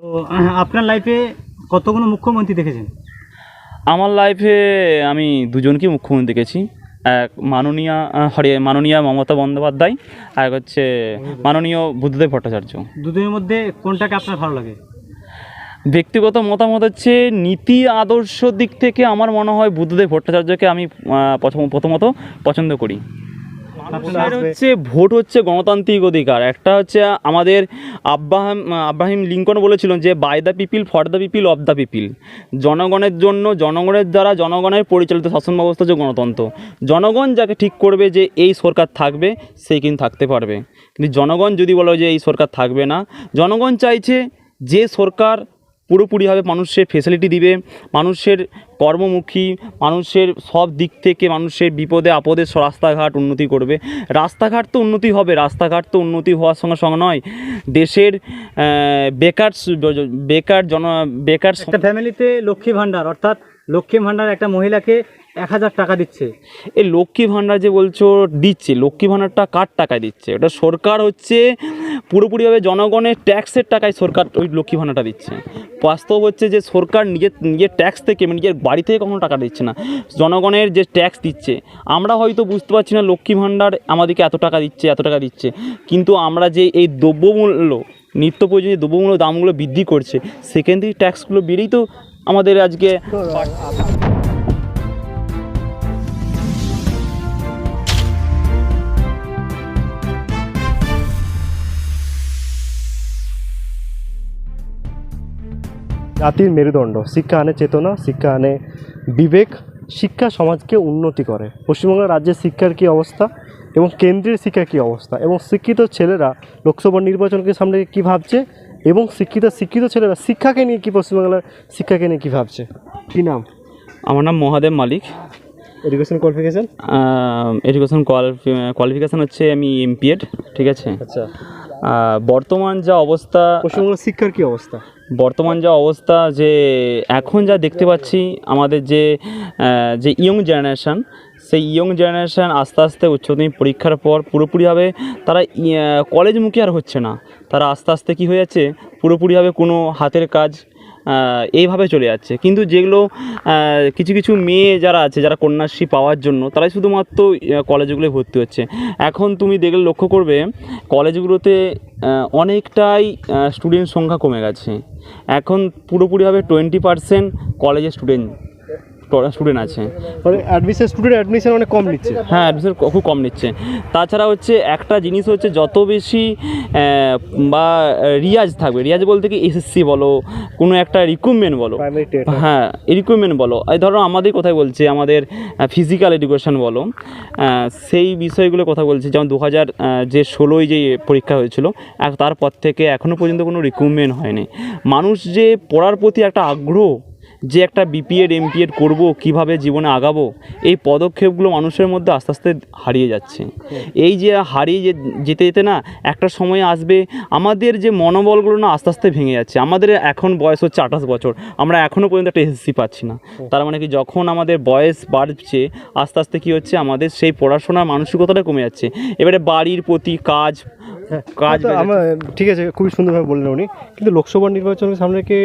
তো আপনার লাইফে কতগুলো মুখ্যমন্ত্রী দেখেছেন? আমার লাইফে আমি দুজনকেই মুখ্যমন্ত্রী দেখেছি। এক মাননীয় হরি মাননীয় মমতা বন্দ্যোপাধ্যায় আর এক হচ্ছে মাননীয় বুদ্ধদেব ভট্টাচার্য। দুদিনের মধ্যে কোনটাকে আপনার ভালো লাগে? ব্যক্তিগত মতামত হচ্ছে নীতি আদর্শ দিক থেকে আমার মনে হয় বুদ্ধদেব ভট্টাচার্যকে আমি প্রথম- প্রথমত পছন্দ করি। হচ্ছে ভোট হচ্ছে গণতান্ত্রিক অধিকার। একটা হচ্ছে আমাদের আব্রাহাম আব্রাহিম লিঙ্কন বলেছিলেন যে by the people for the people of the people জনগণের জন্য জনগণের দ্বারা জনগণের পরিচালিত শাসন ব্যবস্থা হচ্ছে গণতন্ত্র। জনগণ যাকে ঠিক করবে যে এই সরকার থাকবে সেই কিন্তু থাকতে পারবে। কিন্তু জনগণ যদি বলো যে এই সরকার থাকবে না জনগণ চাইছে যে সরকার পুরোপুরিভাবে মানুষের ফেসিলিটি দিবে মানুষের কর্মমুখী মানুষের সব দিক থেকে মানুষের বিপদে আপদে রাস্তাঘাট উন্নতি করবে। রাস্তাঘাট তো উন্নতি হবে রাস্তাঘাট তো উন্নতি হওয়ার সঙ্গে সঙ্গে নয়। দেশের বেকার বেকার জন বেকার একটা ফ্যামিলিতে লক্ষ্মী ভাণ্ডার অর্থাৎ লক্ষ্মী ভাণ্ডার একটা মহিলাকে এক হাজার টাকা দিচ্ছে। এই লক্ষ্মী ভাণ্ডার যে বলছো দিচ্ছে। লক্ষ্মী ভাণ্ডারটা কার টাকায় দিচ্ছে? ওটা সরকার হচ্ছে পুরোপুরিভাবে জনগণের ট্যাক্সের টাকায় সরকার ওই লক্ষ্মী ভাণ্ডারটা দিচ্ছে। বাস্তব হচ্ছে যে সরকার নিজের নিজের ট্যাক্স থেকে মানে নিজের বাড়ি থেকে কখনো টাকা দিচ্ছে না। জনগণের যে ট্যাক্স দিচ্ছে, আমরা হয়তো বুঝতে পারছি না লক্ষ্মী ভাণ্ডার আমাদেরকে এত টাকা দিচ্ছে, এত টাকা দিচ্ছে। কিন্তু আমরা যে এই দ্রব্যমূল্য, নিত্য প্রয়োজনীয় দ্রব্যমূল্য দামগুলো বৃদ্ধি করছে, সেখান থেকে ট্যাক্সগুলো বেড়েই তো আমাদের আজকে জাতির মেরুদণ্ড শিক্ষা আনে চেতনা শিক্ষা আনে বিবেক শিক্ষা সমাজকে উন্নতি করে। পশ্চিমবঙ্গ রাজ্যের শিক্ষার কী অবস্থা এবং কেন্দ্রের শিক্ষার কী অবস্থা এবং শিক্ষিত ছেলেরা লোকসভা নির্বাচনকে সামনে কী ভাবছে এবং শিক্ষিত শিক্ষিত ছেলেরা শিক্ষাকে নিয়ে কী পশ্চিমবাংলার শিক্ষাকে নিয়ে কী ভাবছে? কী নাম? আমার নাম Mahadev Malik. Education qualification education qualification হচ্ছে আমি এমপিএড ঠিক আছে? আচ্ছা। বর্তমান যা অবস্থা পশ্চিমবঙ্গের শিক্ষার কী অবস্থা? বর্তমান যা অবস্থা, যে এখন যা দেখতে পাচ্ছি, আমাদের যে যে ইয়ং জেনারেশান সেই ইয়ং জেনারেশান আস্তে আস্তে উচ্চ মাধ্যমিক পরীক্ষার পর পুরোপুরিভাবে তারা কলেজমুখী আর হচ্ছে না। তারা আস্তে আস্তে কী হয়ে যাচ্ছে, পুরোপুরিভাবে কোনো হাতের কাজ এইভাবে চলে যাচ্ছে। কিন্তু যেগুলো কিছু কিছু মেয়ে যারা আছে, যারা কন্যাশ্রী পাওয়ার জন্য, তারাই শুধুমাত্র কলেজগুলোয় ভর্তি হচ্ছে। এখন তুমি দেখলে লক্ষ্য করবে, কলেজগুলোতে অনেকটাই স্টুডেন্ট সংখ্যা কমে গেছে। এখন পুরোপুরিভাবে টোয়েন্টি পার্সেন্ট কলেজের স্টুডেন্ট স্টুডেন্ট আছে। মানে অ্যাডমিশন স্টুডেন্ট অ্যাডমিশন অনেক কম নিচ্ছে। হ্যাঁ অ্যাডমিশন খুব কম নিচ্ছে। তাছাড়া হচ্ছে একটা জিনিস হচ্ছে যত বেশি বা রিয়াজ থাকবে রিয়াজ বলতে কি এসএসসি বলো কোনো একটা রিক্রুটমেন্ট বলো। হ্যাঁ রিক্রুটমেন্ট বলো। এই ধরো আমাদের কোথায় বলছে আমাদের ফিজিক্যাল এডুকেশন বলো সেই বিষয়গুলো কথা বলছি। যেমন দু হাজার যে ষোলোই যে পরীক্ষা হয়েছিল তারপর থেকে এখনও পর্যন্ত কোনো রিক্রুটমেন্ট হয়নি। মানুষ যে পড়ার প্রতি একটা আগ্রহ যে একটা বিপিএড এমপিএড করব, কীভাবে জীবনে আগাবো, এই পদক্ষেপগুলো মানুষের মধ্যে আস্তে আস্তে হারিয়ে যাচ্ছে। এই যে হারিয়ে যেতে যেতে না, একটা সময় আসবে, আমাদের যে মনোবলগুলো না আস্তে আস্তে ভেঙে যাচ্ছে। আমাদের এখন বয়স হচ্ছে আঠাশ বছর, আমরা এখনও পর্যন্ত একটা এসএসসি পাচ্ছি না। তার মানে কি, যখন আমাদের বয়স বাড়ছে, আস্তে আস্তে কী হচ্ছে, আমাদের সেই পড়াশোনার মানসিকতাটা কমে যাচ্ছে। এবারে বাড়ির প্রতি কাজ কাজ তো আমার ঠিক আছে খুবই সুন্দরভাবে বললেন উনি। কিন্তু লোকসভা নির্বাচনের সামনে রেখে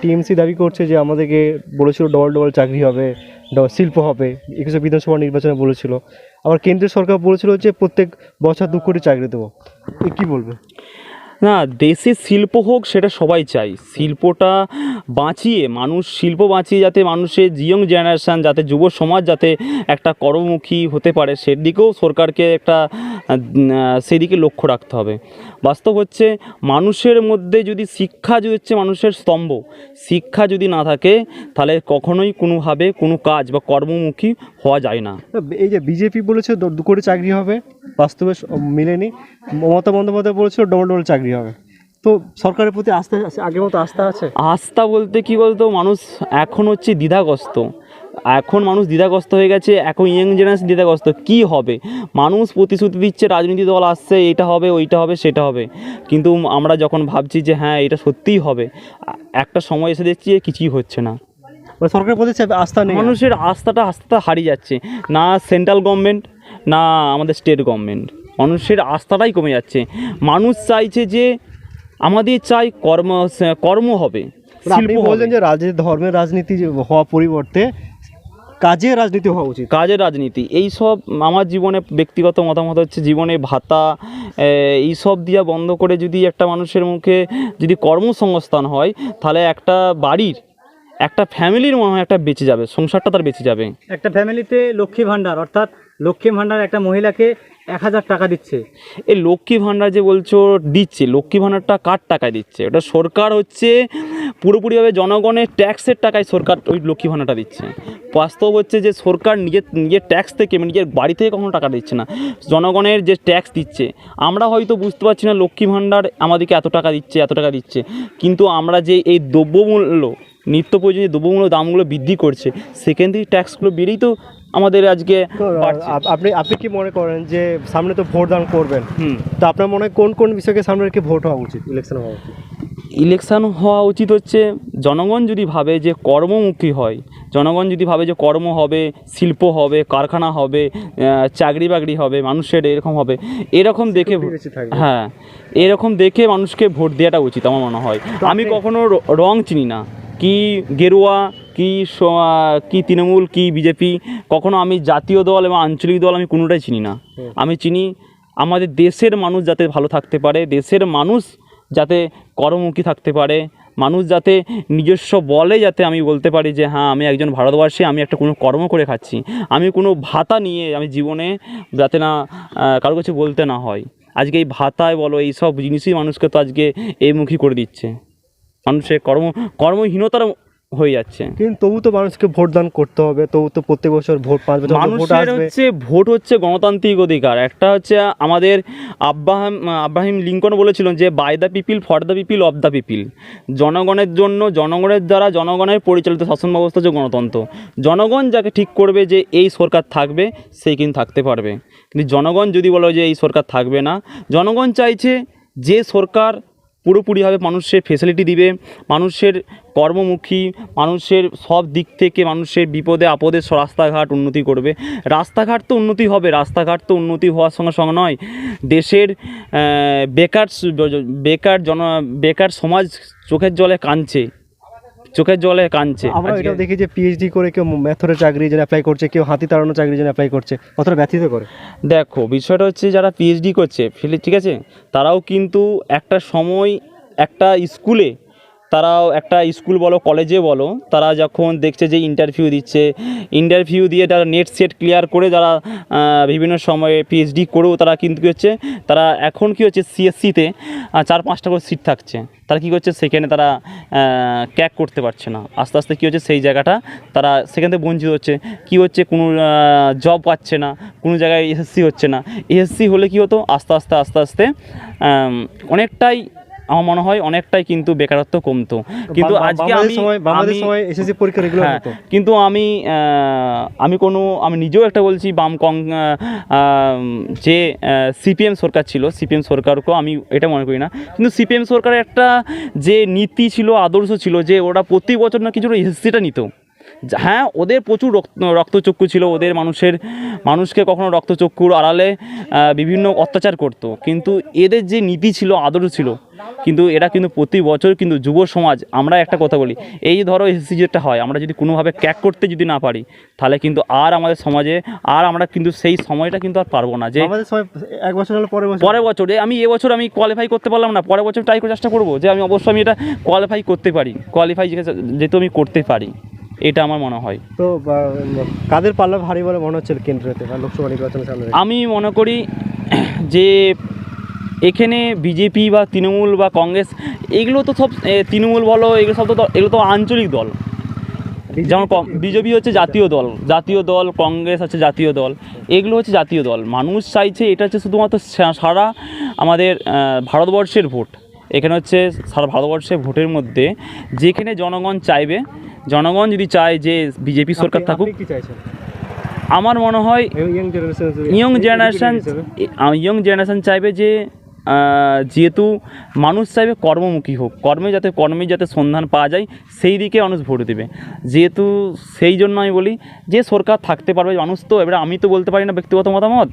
টিএমসি দাবি করছে যে আমাদেরকে বলেছিল ডবল ডবল চাকরি হবে শিল্প হবে একুশে বিধানসভা নির্বাচনে বলেছিল। আবার কেন্দ্রীয় সরকার বলেছিল যে প্রত্যেক বছর দু কোটি চাকরি দেবো। কী বলবে? না, দেশে শিল্প হোক, সেটা সবাই চাই শিল্পটা বাঁচিয়ে, মানুষ, শিল্প বাঁচিয়ে যাতে মানুষের জিয়ং জেনারেশান যাতে যুব সমাজ যাতে একটা কর্মমুখী হতে পারে, সেদিকেও সরকারকে একটা সেদিকে লক্ষ্য রাখতে হবে। বাস্তব হচ্ছে মানুষের মধ্যে যদি শিক্ষা যদি হচ্ছে মানুষের স্তম্ভ শিক্ষা যদি না থাকে তাহলে কখনোই কোনোভাবে কোনো কাজ বা কর্মমুখী হওয়া যায় না। এই যে বিজেপি বলেছে দ- কোটি চাকরি হবে বাস্তবে মিলেনি। মমতা বন্দ্যোপাধ্যায় বলেছিল ডবল ডবল চাকরি হবে। তো সরকারের প্রতি আস্থা আগের মতো আস্থা আছে? আস্থা বলতে কি বলতো মানুষ এখন হচ্ছে দ্বিধাগ্রস্ত। এখন মানুষ দ্বিধাগ্রস্ত হয়ে গেছে এখন ইয়ং জেনারেশন দ্বিধাগ্রস্ত। কি হবে? মানুষ প্রতিশ্রুতি দিচ্ছে রাজনীতি দল আসছে এটা হবে ওইটা হবে সেটা হবে। কিন্তু আমরা যখন ভাবছি যে হ্যাঁ এটা সত্যিই হবে একটা সময় এসে দেখছি কিছুই হচ্ছে না। মানে সরকারের প্রতি আস্থা নেই মানুষের আস্থাটা আস্থা হারিয়ে যাচ্ছে। না সেন্ট্রাল গভর্নমেন্ট না আমাদের স্টেট গভর্নমেন্ট মানুষের আস্থাটাই কমে যাচ্ছে। মানুষ চাইছে যে আমাদের চাই কর্ম কর্ম হবে মানে আপনি বলছেন যে রাজে ধর্মের রাজনীতি যে হওয়া পরিবর্তে কাজের রাজনীতি হওয়া উচিত। কাজের রাজনীতি এই সব আমার জীবনে ব্যক্তিগত মতামত হচ্ছে জীবনে ভাতা এই সব দিয়া বন্ধ করে যদি একটা মানুষের মুখে যদি কর্মসংস্থান হয় তাহলে একটা বাড়ির একটা ফ্যামিলির মনে হয় একটা বেঁচে যাবে সংসারটা তার বেঁচে যাবে। একটা ফ্যামিলিতে লক্ষ্মী ভাণ্ডার অর্থাৎ লক্ষ্মী ভাণ্ডার একটা মহিলাকে এক হাজার টাকা দিচ্ছে। এই লক্ষ্মী ভাণ্ডার যে বলছো, দিচ্ছে। লক্ষ্মী ভাণ্ডারটা কার টাকায় দিচ্ছে? ওটা সরকার হচ্ছে পুরোপুরিভাবে জনগণের ট্যাক্সের টাকায় সরকার ওই লক্ষ্মী ভাণ্ডারটা দিচ্ছে। বাস্তব হচ্ছে যে সরকার নিজের নিজের ট্যাক্স থেকে মানে নিজের বাড়ি থেকে কখনো টাকা দিচ্ছে না। জনগণের যে ট্যাক্স দিচ্ছে, আমরা হয়তো বুঝতে পারছি না লক্ষ্মী ভাণ্ডার আমাদেরকে এত টাকা দিচ্ছে, এত টাকা দিচ্ছে। কিন্তু আমরা যে এই দ্রব্যমূল্য নিত্য প্রয়োজনীয় দ্রব্যমূল্য দামগুলো বৃদ্ধি করছে সেখান থেকে ট্যাক্সগুলো বেড়েই তো আমাদের আজকে আপনি আপনি কি মনে করেন যে সামনে তো ভোট দান করবেন? হুম। তো আপনার মনে হয় কোন কোন বিষয়কে সামনে রেখে ভোট হওয়া উচিত ইলেকশন হওয়া উচিত? ইলেকশন হওয়া উচিত হচ্ছে জনগণ যদি ভাবে যে কর্মমুখী হয় জনগণ যদি ভাবে যে কর্ম হবে শিল্প হবে কারখানা হবে চাকরি বাকরি হবে মানুষের এরকম হবে এরকম দেখে হ্যাঁ এরকম দেখে মানুষকে ভোট দেওয়াটা উচিত আমার মনে হয়। আমি কখনো রং চিনি না। কি গেরুয়া কি কি তৃণমূল কি বিজেপি কখনো আমি জাতীয় দল এবং আঞ্চলিক দল আমি কোনোটাই চিনি না। আমি চিনি আমাদের দেশের মানুষ যাতে ভালো থাকতে পারে দেশের মানুষ যাতে কর্মমুখী থাকতে পারে মানুষ যাতে নিজস্ব বলে যাতে আমি বলতে পারি যে হ্যাঁ আমি একজন ভারতবাসী আমি একটা কোনো কর্ম করে খাচ্ছি। আমি কোনো ভাতা নিয়ে আমি জীবনে যাতে না কারও কাছে বলতে না হয়। আজকে এই ভাতায় বলো এই সব জিনিসই মানুষকে তো আজকে এই মুখী করে দিচ্ছে। মানুষের কর্ম কর্মহীনতার হয়ে যাচ্ছে। কিন্তু তবু তো মানুষকে ভোট দান করতে হবে তবু তো প্রত্যেক বছর ভোট পাঁচ বছর মানুষের হচ্ছে ভোট হচ্ছে গণতান্ত্রিক অধিকার। একটা হচ্ছে আমাদের আব্রাহাম আব্রাহিম লিঙ্কন বলেছিলেন যে by the people for the people of the people জনগণের জন্য জনগণের দ্বারা জনগণের পরিচালিত শাসন ব্যবস্থা হচ্ছে গণতন্ত্র। জনগণ যাকে ঠিক করবে যে এই সরকার থাকবে সেই কিন্তু থাকতে পারবে। কিন্তু জনগণ যদি বলো যে এই সরকার থাকবে না জনগণ চাইছে যে সরকার পুরোপুরিভাবে মানুষের ফেসিলিটি দিবে, মানুষের কর্মমুখী, মানুষের সব দিক থেকে মানুষের বিপদে, আপদে রাস্তাঘাট উন্নতি করবে। রাস্তাঘাট তো উন্নতি হবে, রাস্তাঘাট তো উন্নতি হওয়ার সঙ্গে সঙ্গে নয়। দেশের বেকার বেকার জন বেকার সমাজ চোখের জলে কাঁদছে। চোখের জলে কাঁদছে আমরা এটাও দেখি যে পিএইচডি করে কেউ ম্যাথরের চাকরির জন্য অ্যাপ্লাই করছে কেউ হাতি তাড়ানো চাকরির জন্য অ্যাপ্লাই করছে। কতটা ব্যথিত করে? দেখো বিষয়টা হচ্ছে যারা পিএইচডি করছে ঠিক আছে? তারাও কিন্তু একটা সময় একটা স্কুলে তারাও একটা স্কুল বলো, কলেজে বলো, তারা যখন দেখছে যে ইন্টারভিউ দিচ্ছে ইন্টারভিউ দিয়ে তারা নেট সেট ক্লিয়ার করে যারা বিভিন্ন সময়ে পিএইচডি করেও তারা কিন্তু কী হচ্ছে, তারা এখন কী হচ্ছে সিএসসিতে চার পাঁচটা করে সিট থাকছে। তারা কী করছে, সেখানে তারা ক্যাক করতে পারছে না। আস্তে আস্তে কী হচ্ছে, সেই জায়গাটা তারা সেখান থেকে বঞ্চিত হচ্ছে। কী হচ্ছে, কোনো জব পাচ্ছে না, কোনো জায়গায় এসএসসি হচ্ছে না। এসএসসি হলে কী হতো, আস্তে আস্তে আস্তে আস্তে অনেকটাই আমার মনে হয় অনেকটাই কিন্তু বেকারত্ব কমতো। কিন্তু আজকে আমি বাংলাদেশ সময় এসএসসি পরীক্ষা রেগুলার হ্যাঁ হতো কিন্তু আমি আমি কোনো আমি নিজেও একটা বলছি বাম কং যে সিপিএম সরকার ছিল সিপিএম সরকারকেও আমি এটা মনে করি না। কিন্তু সিপিএম সরকারের একটা যে নীতি ছিল আদর্শ ছিল যে ওরা প্রতি বছর না কিছু এসএসসিটা নিত। হ্যাঁ ওদের প্রচুর রক্ত রক্তচক্ষু ছিল ওদের মানুষের মানুষকে কখনো রক্তচক্ষুর আড়ালে বিভিন্ন অত্যাচার করত। কিন্তু এদের যে নীতি ছিল আদর্শ ছিল কিন্তু এরা কিন্তু প্রতি বছর কিন্তু যুব সমাজ আমরা একটা কথা বলি এই ধরো এসএসসি যেটা হয় আমরা যদি কোনোভাবে ক্যাক করতে যদি না পারি তাহলে কিন্তু আর আমাদের সমাজে আর আমরা কিন্তু সেই সময়টা কিন্তু আর পারব না যে এক বছর হলে পরের বছর। পরের বছরে আমি এবছর আমি কোয়ালিফাই করতে পারলাম না পরের বছর ট্রাই করে চেষ্টা করব যে আমি অবশ্যই আমি এটা কোয়ালিফাই করতে পারি কোয়ালিফাই যেহেতু আমি করতে পারি। এটা আমার মনে হয়। তো কাদের পাল্লা ভারী বলে মনে হচ্ছে কেন্দ্রতে বা লোকসভা নির্বাচনের সামনে আমি মনে করি যে এখানে বিজেপি বা তৃণমূল বা কংগ্রেস এগুলো তো সব তৃণমূল বলো এগুলো সব তো এগুলো তো আঞ্চলিক দল। যেমন বিজেপি হচ্ছে জাতীয় দল জাতীয় দল কংগ্রেস হচ্ছে জাতীয় দল এগুলো হচ্ছে জাতীয় দল। মানুষ চাইছে এটা হচ্ছে শুধুমাত্র সারা আমাদের ভারতবর্ষের ভোট। এখানে হচ্ছে সারা ভারতবর্ষের ভোটের মধ্যে যেখানে জনগণ চাইবে জনগণ যদি চায় যে বিজেপি সরকার থাকুক আমার মনে হয় ইয়ং জেনারেশন ইয়ং জেনারেশন চাইবে যে যেহেতু মানুষ চাইবে কর্মমুখী হোক কর্মে যাতে কর্মে যাতে সন্ধান পাওয়া যায় সেই দিকে মানুষ ভোট দেবে। যেহেতু সেই জন্য আমি বলি যে সরকার থাকতে পারবে মানুষ তো এবারে আমি তো বলতে পারি না ব্যক্তিগত মতামত।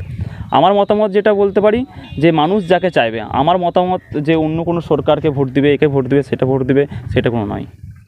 আমার মতামত যেটা বলতে পারি, যে মানুষ যাকে চাইবে, আমার মতামত যে অন্য কোনো সরকারকে ভোট দিবে, একে ভোট দিবে, সেটা ভোট দিবে, সেটা কোনো নয়।